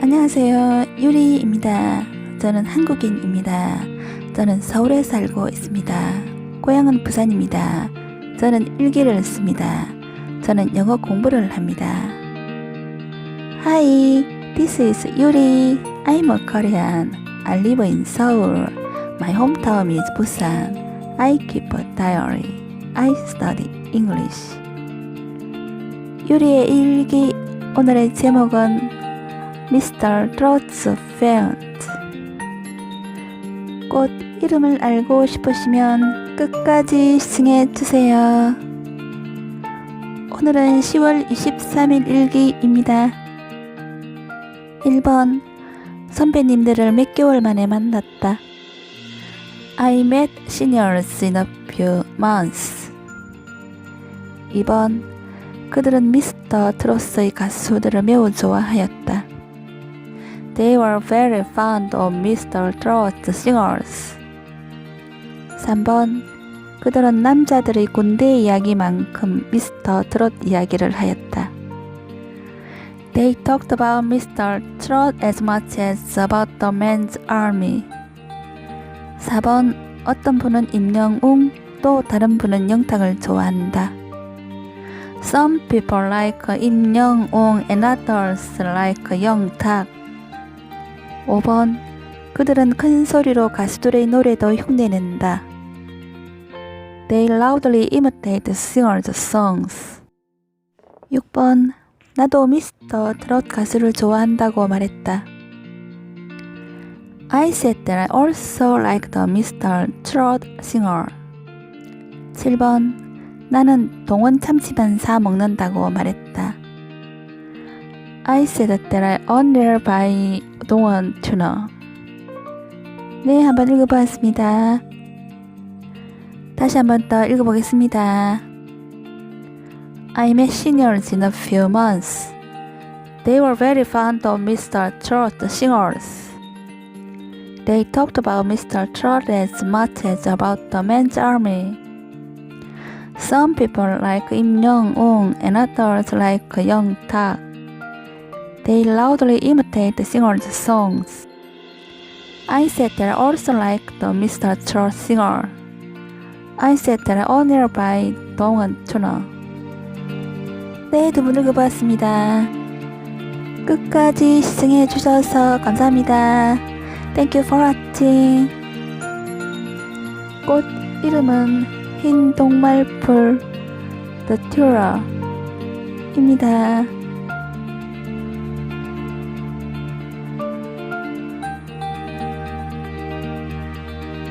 안녕하세요. 유리입니다. 저는 한국인입니다. 저는 서울에 살고 있습니다. 고향은 부산입니다. 저는 일기를 씁니다. 저는 영어 공부를 합니다. Hi, this is Yuri. I'm a Korean. I live in Seoul. My hometown is Busan. I keep a diary. I study English. 유리의 일기 오늘의 제목은 Mr. Trout's Font 꽃 이름을 알고 싶으시면 끝까지 시청해 주세요. 오늘은 10월 23일 일기입니다. 1번 선배님들을 몇 개월 만에 만났다. I met seniors in a few months. 2번 그들은 미스터 트로스의 가수들을 매우 좋아하였다. They were very fond of Mr. Trout's singers. 3번 그들은 남자들의 군대 이야기만큼 미스터 트롯 이야기를 하였다. They talked about Mr. Trot as much as about the men's army. 4번 어떤 분은 임영웅 또 다른 분은 영탁을 좋아한다. Some people like 임영웅 and others like 영탁. 5번 그들은 큰 소리로 가수들의 노래도 흉내낸다. They loudly imitate singers' songs. 6번 나도 미스터 트롯 가수를 좋아한다고 말했다. I said that I also liked the Mr. Trot singer. 7번 나는 동원 참치만 사 먹는다고 말했다. I said that I only buy 동원 tuna. 네, 한번 읽어보았습니다. 다시 한번 더 읽어보겠습니다. I met seniors in a few months. They were very fond of Mr. Trot singers. They talked about Mr. Trot as much as about the men's army. Some people like Im Young-un and others like Young Tak. They loudly imitate the singers' songs. I said that also like the Mr. Trot singer. I said that only buy 동원 tuna. 네, 두분 읽어봤습니다. 끝까지 시청해 주셔서 감사합니다. Thank you for watching. 꽃 이름은 흰 동말풀 The Tura입니다.